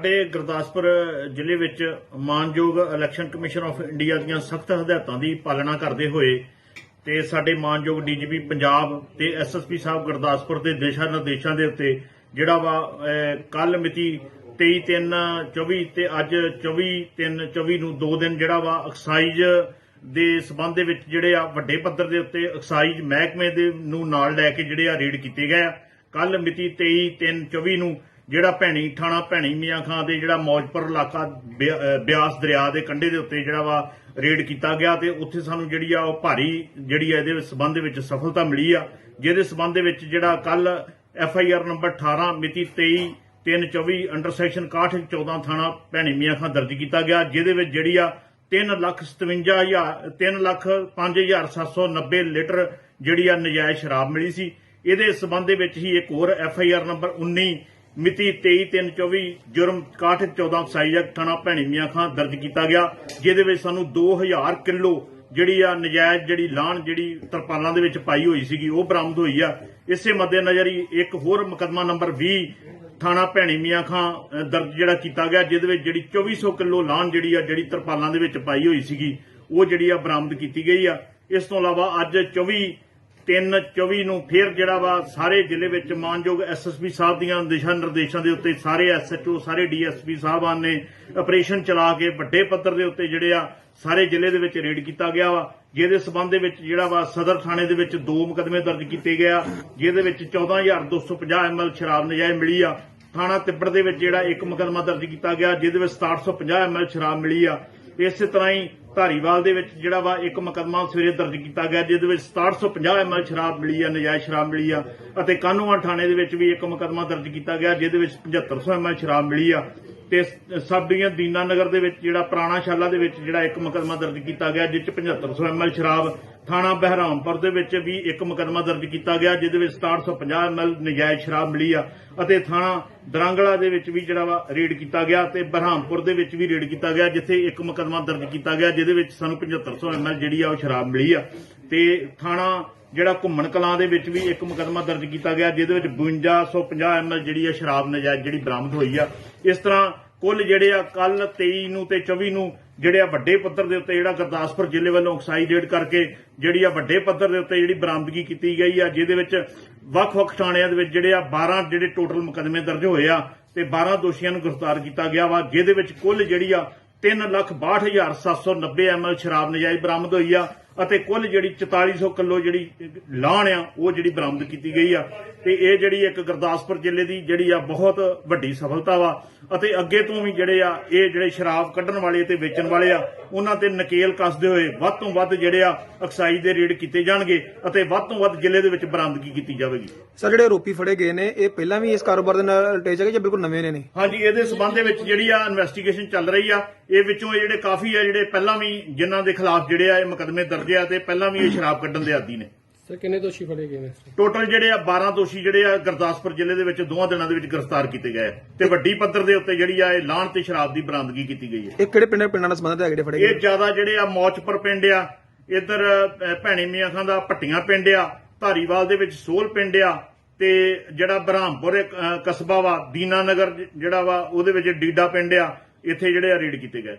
ਸਾਡੇ ਗੁਰਦਾਸਪੁਰ ਜ਼ਿਲ੍ਹੇ ਵਿੱਚ ਮਾਨਯੋਗ ਇਲੈਕਸ਼ਨ ਕਮਿਸ਼ਨ ਆਫ ਇੰਡੀਆ ਦੀਆਂ ਸਖਤ ਹਦਾਇਤਾਂ ਦੀ ਪਾਲਣਾ ਕਰਦੇ ਹੋਏ ਤੇ ਸਾਡੇ ਮਾਨਯੋਗ ਡੀਜੀਪੀ ਪੰਜਾਬ ਤੇ ਐਸਐਸਪੀ ਸਾਹਿਬ ਗੁਰਦਾਸਪੁਰ ਦੇ ਦਿਸ਼ਾ ਨਿਰਦੇਸ਼ਾਂ ਦੇ ਉੱਤੇ ਜਿਹੜਾ ਵਾ ਕੱਲ ਮਿਤੀ 23/3/24 ਤੇ ਅੱਜ 24/3/24 ਨੂੰ ਦੋ ਦਿਨ ਜਿਹੜਾ ਵਾ ਐਕਸਾਈਜ਼ ਦੇ ਸਬੰਧ ਦੇ ਵਿੱਚ ਜਿਹੜੇ ਆ ਵੱਡੇ ਪੱਧਰ ਦੇ ਉੱਤੇ ਐਕਸਾਈਜ਼ ਮਹਿਕਮੇ ਦੇ ਨੂੰ ਨਾਲ ਲੈ ਕੇ ਜਿਹੜੇ ਆ ਰੇਡ ਕੀਤੇ ਗਏ ਆ। ਕੱਲ ਮਿਤੀ 23/3/24 ਨੂੰ ਜਿਹੜਾ ਭੈਣੀ ਥਾਣਾ ਭੈਣੀ ਮੀਆਂ ਖਾਂ ਦੇ ਜਿਹੜਾ ਮੌਜਪੁਰ ਇਲਾਕਾ ਬਿਆ- ਬਿਆਸ ਦਰਿਆ ਦੇ ਕੰਢੇ ਦੇ ਉੱਤੇ ਜਿਹੜਾ ਵਾ ਰੇਡ ਕੀਤਾ ਗਿਆ ਤੇ ਉੱਥੇ ਸਾਨੂੰ ਜਿਹੜੀ ਆ ਉਹ ਭਾਰੀ ਜਿਹੜੀ ਆ ਇਹਦੇ ਵਿੱਚ ਸਬੰਧ ਵਿੱਚ ਸਫਲਤਾ ਮਿਲੀ ਆ, ਜਿਹਦੇ ਸਬੰਧ ਦੇ ਵਿੱਚ ਜਿਹੜਾ ਕੱਲ ਐਫ ਆਈ ਆਰ ਨੰਬਰ 18 ਮਿਤੀ 23 324 ਅੰਡਰ ਸੈਕਸ਼ਨ 61 14 ਥਾਣਾ ਭੈਣੀ ਮੀਆਂ ਖਾਂ ਦਰਜ ਕੀਤਾ ਗਿਆ, ਜਿਹਦੇ ਵਿੱਚ ਜਿਹੜੀ ਆ 3 ਲੱਖ 57 ਹਜ਼ਾਰ 3 ਲੱਖ 5790 ਲੀਟਰ ਜਿਹੜੀ ਆ ਨਜਾਇਜ਼ ਸ਼ਰਾਬ ਮਿਲੀ ਸੀ। ਇਹਦੇ ਸਬੰਧ ਦੇ ਵਿੱਚ ਹੀ ਇੱਕ ਹੋਰ ਐਫ ਆਈ ਆਰ ਨੰਬਰ 19 ਮਿਤੀ 23/3/24 ਜੁਰਮ 6114 ਸਾਈਜ਼ ਐਕਟ ਥਾਣਾ ਭੈਣੀ ਮੀਆਂ ਖਾਂ ਦਰਜ ਕੀਤਾ ਗਿਆ, ਜਿਹਦੇ ਵਿੱਚ ਸਾਨੂੰ 2000 ਕਿਲੋ ਜਿਹੜੀ ਆ ਨਜਾਇਜ਼ ਜਿਹੜੀ ਲਾਹਣ ਜਿਹੜੀ ਤਰਪਾਲਾਂ ਦੇ ਵਿੱਚ ਪਾਈ ਹੋਈ ਸੀਗੀ, ਉਹ ਬਰਾਮਦ ਹੋਈ ਆ। ਇਸੇ ਮੱਦੇਨਜ਼ਰ ਹੀ ਇੱਕ ਹੋਰ ਮੁਕੱਦਮਾ ਨੰਬਰ 20 ਥਾਣਾ ਭੈਣੀ ਮੀਆਂ ਖਾਂ ਦਰਜ ਜਿਹੜਾ ਕੀਤਾ ਗਿਆ, ਜਿਹਦੇ ਵਿੱਚ ਜਿਹੜੀ 2400 ਕਿਲੋ ਲਾਹਣ ਜਿਹੜੀ ਆ, ਜਿਹੜੀ ਤਰਪਾਲਾਂ ਦੇ ਵਿੱਚ ਪਾਈ ਹੋਈ ਸੀਗੀ, ਉਹ ਜਿਹੜੀ ਆ ਬਰਾਮਦ ਕੀਤੀ ਗਈ ਆ। ਇਸ ਤੋਂ ਇਲਾਵਾ ਅੱਜ 24 3 24 ਨੂੰ ਫਿਰ ਜਿਹੜਾ ਵਾ ਸਾਰੇ ਜ਼ਿਲ੍ਹੇ ਵਿੱਚ ਮਾਨਯੋਗ ਐਸਐਸਪੀ ਸਾਹਿਬ ਦੀਆਂ ਦਿਸ਼ਾ ਨਿਰਦੇਸ਼ਾਂ ਦੇ ਉੱਤੇ ਸਾਰੇ ਐਸਐਚਓ ਸਾਰੇ ਡੀਐਸਪੀ ਸਾਹਿਬਾਨ ਨੇ ਆਪਰੇਸ਼ਨ ਚਲਾ ਕੇ ਵੱਡੇ ਪੱਧਰ ਦੇ ਉੱਤੇ ਜਿਹੜੇ ਆ ਸਾਰੇ ਜ਼ਿਲ੍ਹੇ ਦੇ ਵਿੱਚ ਰੇਡ ਕੀਤਾ ਗਿਆ ਵਾ, ਜਿਹਦੇ ਸਬੰਧ ਦੇ ਵਿੱਚ ਜਿਹੜਾ ਵਾ ਸਦਰ ਥਾਣੇ ਦੇ ਵਿੱਚ ਦੋ ਮੁਕਦਮੇ ਦਰਜ ਕੀਤੇ ਗਏ ਆ, ਜਿਹਦੇ ਵਿੱਚ 14250 ਐਮਐਲ ਸ਼ਰਾਬ ਨਜਾਇਜ਼ ਮਿਲੀ ਆ, ਥਾਣਾ ਤਿੱਬੜ ਦੇ ਵਿੱਚ ਜਿਹੜਾ ਇੱਕ ਮੁਕਦਮਾ ਦਰਜ ਕੀਤਾ ਗਿਆ, ਜਿਹਦੇ ਵਿੱਚ 6750 ਐਮਐਲ ਸ਼ਰਾਬ ਮਿਲੀ ਆ। ਇਸੇ ਤਰ੍ਹਾਂ ਹੀ ਧਾਰੀਵਾਲ ਦੇ ਵਿੱਚ ਜਿਹੜਾ ਵਾ ਇੱਕ ਮੁਕਦਮਾ ਸਵੇਰੇ ਦਰਜ ਕੀਤਾ ਗਿਆ, ਜਿਹਦੇ ਵਿੱਚ 6750 ਐਮਐਲ ਸ਼ਰਾਬ ਮਿਲੀ ਆ, ਨਜਾਇਜ਼ ਸ਼ਰਾਬ ਮਿਲੀ ਆ ਅਤੇ ਕਾਨੂੰਨ ਥਾਣੇ ਦੇ ਵਿੱਚ ਵੀ ਇੱਕ ਮੁਕਦਮਾ ਦਰਜ ਕੀਤਾ ਗਿਆ, ਜਿਹਦੇ ਵਿੱਚ 7500 ਐਮਐਲ ਸ਼ਰਾਬ ਮਿਲੀ ਆ ਤੇ ਸਬ ਦੀਆਂ ਦੀਨਾ ਨਗਰ ਦੇ ਵਿੱਚ ਜਿਹੜਾ ਪੁਰਾਣਾ ਸ਼ਾਲਾ ਦੇ ਵਿੱਚ ਜਿਹੜਾ ਇੱਕ ਮੁਕਦਮਾ ਦਰਜ ਕੀਤਾ ਗਿਆ ਜਿਸ 'ਚ 7500 ਐਮਐਲ ਸ਼ਰਾਬ ਥਾਣਾ ਬਹਿਰਾਮਪੁਰ ਦੇ ਵਿੱਚ ਵੀ ਇੱਕ ਮੁਕਦਮਾ ਦਰਜ ਕੀਤਾ ਗਿਆ, ਜਿਹਦੇ ਵਿੱਚ 6750 ਐਮਐਲ ਨਜਾਇਜ਼ ਸ਼ਰਾਬ ਮਿਲੀ ਆ ਅਤੇ ਥਾਣਾ ਦਰਾਂਗਲਾ ਦੇ ਵਿੱਚ ਵੀ ਜਿਹੜਾ ਵਾ ਰੇਡ ਕੀਤਾ ਗਿਆ ਤੇ ਬਹਿਰਾਮਪੁਰ ਦੇ ਵਿੱਚ ਵੀ ਰੇਡ ਕੀਤਾ ਗਿਆ, ਜਿੱਥੇ ਇੱਕ ਮੁਕਦਮਾ ਦਰਜ ਕੀਤਾ ਗਿਆ, ਜਿਹਦੇ ਵਿੱਚ ਸਾਨੂੰ 7500 ਐਮਐਲ ਜਿਹੜੀ ਆ ਉਹ ਸ਼ਰਾਬ ਮਿਲੀ ਆ। ਤੇ ਥਾਣਾ ਜਿਹੜਾ ਘੁੰਮਣ ਕਲਾਂ ਦੇ ਵਿੱਚ ਵੀ ਇੱਕ ਮੁਕਦਮਾ ਦਰਜ ਕੀਤਾ ਗਿਆ, ਜਿਹਦੇ ਵਿੱਚ 5250 ਐਮਐਲ ਜਿਹੜੀ ਆ ਸ਼ਰਾਬ ਨਜਾਇਜ਼ ਜਿਹੜੀ ਬਰਾਮਦ ਹੋਈ ਆ। ਇਸ ਤਰ੍ਹਾਂ ਕੁੱਲ ਜਿਹੜੇ ਆ ਕੱਲ 23 ਨੂੰ ਤੇ 24 ਨੂੰ ਜਿਹੜੇ ਆ ਵੱਡੇ ਪੱਧਰ ਦੇ ਉੱਤੇ ਜਿਹੜਾ ਗੁਰਦਾਸਪੁਰ ਜ਼ਿਲ੍ਹੇ ਵੱਲੋਂ ਐਕਸਾਈਜ਼ ਰੇਡ ਕਰਕੇ ਜਿਹੜੀ ਆ ਵੱਡੇ ਪੱਧਰ ਦੇ ਉੱਤੇ ਜਿਹੜੀ ਬਰਾਮਦਗੀ ਕੀਤੀ ਗਈ ਆ, ਜਿਹਦੇ ਵਿੱਚ ਵੱਖ-ਵੱਖ ਥਾਣਿਆਂ ਦੇ ਵਿੱਚ ਜਿਹੜੇ ਆ 12 ਜਿਹੜੇ ਟੋਟਲ ਮੁਕਦਮੇ ਦਰਜ ਹੋਏ ਆ ਤੇ 12 ਦੋਸ਼ੀਆਂ ਨੂੰ ਗ੍ਰਿਫਤਾਰ ਕੀਤਾ ਗਿਆ ਵਾ, ਜਿਹਦੇ ਵਿੱਚ ਕੁੱਲ ਜਿਹੜੀ ਆ 362790 ਐਮਐਲ ਸ਼ਰਾਬ ਨਜਾਇਜ਼ ਬਰਾਮਦ ਹੋਈ ਆ। ਅਤੇ ਕੁੱਲ ਜਿਹੜੀ 4400 ਕਿਲੋ ਜਿਹੜੀ ਲਾਹਣ ਆ ਉਹ ਜਿਹੜੀ ਬਰਾਮਦ ਕੀਤੀ ਗਈ ਆ। ਤੇ ਇਹ ਜਿਹੜੀ ਇੱਕ ਗੁਰਦਾਸਪੁਰ ਜ਼ਿਲ੍ਹੇ ਦੀ ਜਿਹੜੀ ਆ ਬਹੁਤ ਵੱਡੀ ਸਫਲਤਾ ਵਾ ਅਤੇ ਅੱਗੇ ਤੋਂ ਵੀ ਜਿਹੜੇ ਆ ਇਹ ਜਿਹੜੇ ਸ਼ਰਾਬ ਕੱਢਣ ਵਾਲੇ ਤੇ ਵੇਚਣ ਵਾਲੇ ਆ ਉਹਨਾਂ ਤੇ ਨਕੇਲ ਕੱਸਦੇ ਹੋਏ ਵੱਧ ਤੋਂ ਵੱਧ ਜਿਹੜੇ ਆ ਐਕਸਾਈਜ਼ ਦੇ ਰੇਡ ਕੀਤੇ ਜਾਣਗੇ ਅਤੇ ਵੱਧ ਤੋਂ ਵੱਧ ਜ਼ਿਲ੍ਹੇ ਦੇ ਵਿੱਚ ਬਰਾਮਦਗੀ ਕੀਤੀ ਜਾਵੇਗੀ। ਸਰ ਜਿਹੜੇ ਆਰੋਪੀ ਫੜੇ ਗਏ ਨੇ ਇਹ ਪਹਿਲਾਂ ਵੀ ਇਸ ਕਾਰੋਬਾਰ ਦੇ ਨਾਲ ਅਟੈਚ ਹੈਗੇ ਜਾਂ ਬਿਲਕੁਲ ਨਵੇਂ ਨੇ? ਨੇ ਹਾਂਜੀ ਇਹਦੇ ਸਬੰਧ ਦੇ ਵਿੱਚ ਜਿਹੜੀ ਆ ਇਨਵੈਸਟੀਗੇਸ਼ਨ ਚੱਲ ਰਹੀ ਆ। ਇਹ ਵਿੱਚੋਂ ਜਿਹੜੇ ਕਾਫੀ ਆ ਜਿਹੜੇ ਪਹਿਲਾਂ ਵੀ ਜਿਨ੍ਹਾਂ ਦੇ ਖਿਲਾਫ ਜਿਹੜੇ ਆ ਇਹ ਮੁਕੱਦਮੇ ਦਰਜ ਆ ਤੇ ਪਹਿਲਾਂ ਵੀ ਇਹ ਸ਼ਰਾਬ ਕੱਢਣ ਦੇ ਆਦੀ ਨੇ। ਸਰ ਕਿੰਨੇ ਦੋਸ਼ੀ ਫੜੇ ਗਏ ਨੇ ਟੋਟਲ ਜਿਹੜੇ ਆ 12 ਦੋਸ਼ੀ ਜਿਹੜੇ ਆ ਗੁਰਦਾਸਪੁਰ ਜ਼ਿਲ੍ਹੇ ਦੇ ਵਿੱਚ ਦੋਹਾਂ ਦਿਨਾਂ ਦੇ ਵਿੱਚ ਗ੍ਰਿਫਤਾਰ ਕੀਤੇ ਗਏ ਤੇ ਵੱਡੀ ਪੱਧਰ ਦੇ ਉੱਤੇ ਜਿਹੜੀ ਆ ਇਹ ਲਾਹਣ ਤੇ ਸ਼ਰਾਬ ਦੀ ਬਰਾਮਦਗੀ ਕੀਤੀ ਗਈ ਹੈ। ਇਹ ਕਿਹੜੇ ਪਿੰਡਾਂ ਪਿੰਡਾਂ ਨਾਲ ਸੰਬੰਧਿਤ ਹੈਗੇ ਜਿਹੜੇ ਫੜੇ ਇਹ ਜ਼ਿਆਦਾ ਜਿਹੜੇ ਆ ਮੌਚਪੁਰ ਪਿੰਡ ਆ ਇੱਧਰ ਭੈਣੀ ਮੀਆਂ ਖਾਂ ਦਾ ਭੱਟੀਆਂ ਪਿੰਡ ਆ ਧਾਰੀਵਾਲ ਦੇ ਵਿੱਚ ਸੋਲ ਪਿੰਡ ਆ ਤੇ ਜਿਹੜਾ ਬ੍ਰਹਮਪੁਰ ਕਸਬਾ ਵਾ ਦੀਨਾਨਗਰ ਜਿਹੜਾ ਵਾ ਉਹਦੇ ਵਿੱਚ ਡੀਡਾ ਪਿੰਡ ਆ ਇੱਥੇ ਜਿਹੜੇ ਆ ਰੇਡ ਕੀਤੇ ਗਏ।